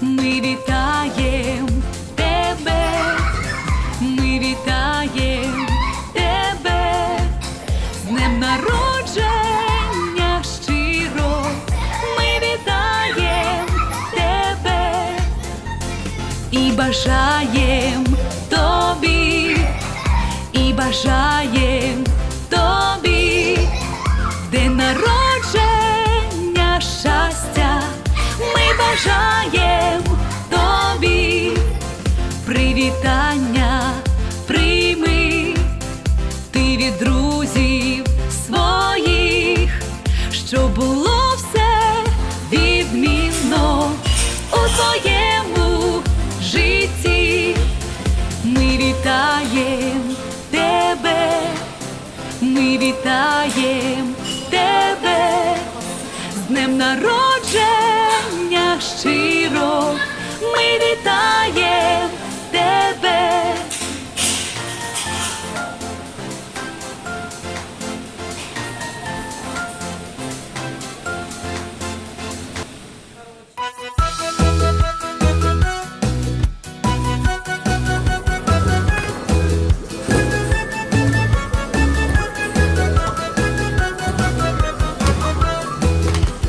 Ми вітаєм тебе, ми вітаєм тебе, з днем народження щиро, ми вітаєм тебе. І бажаєм тобі, і бажаєм тобі, день народження щастя, ми бажаєм привітання прийми, ти від друзів своїх, що було все відмінно. У твоєму житті. Ми вітаєм тебе, ми вітаєм тебе, з днем народження щиро, ми вітаєм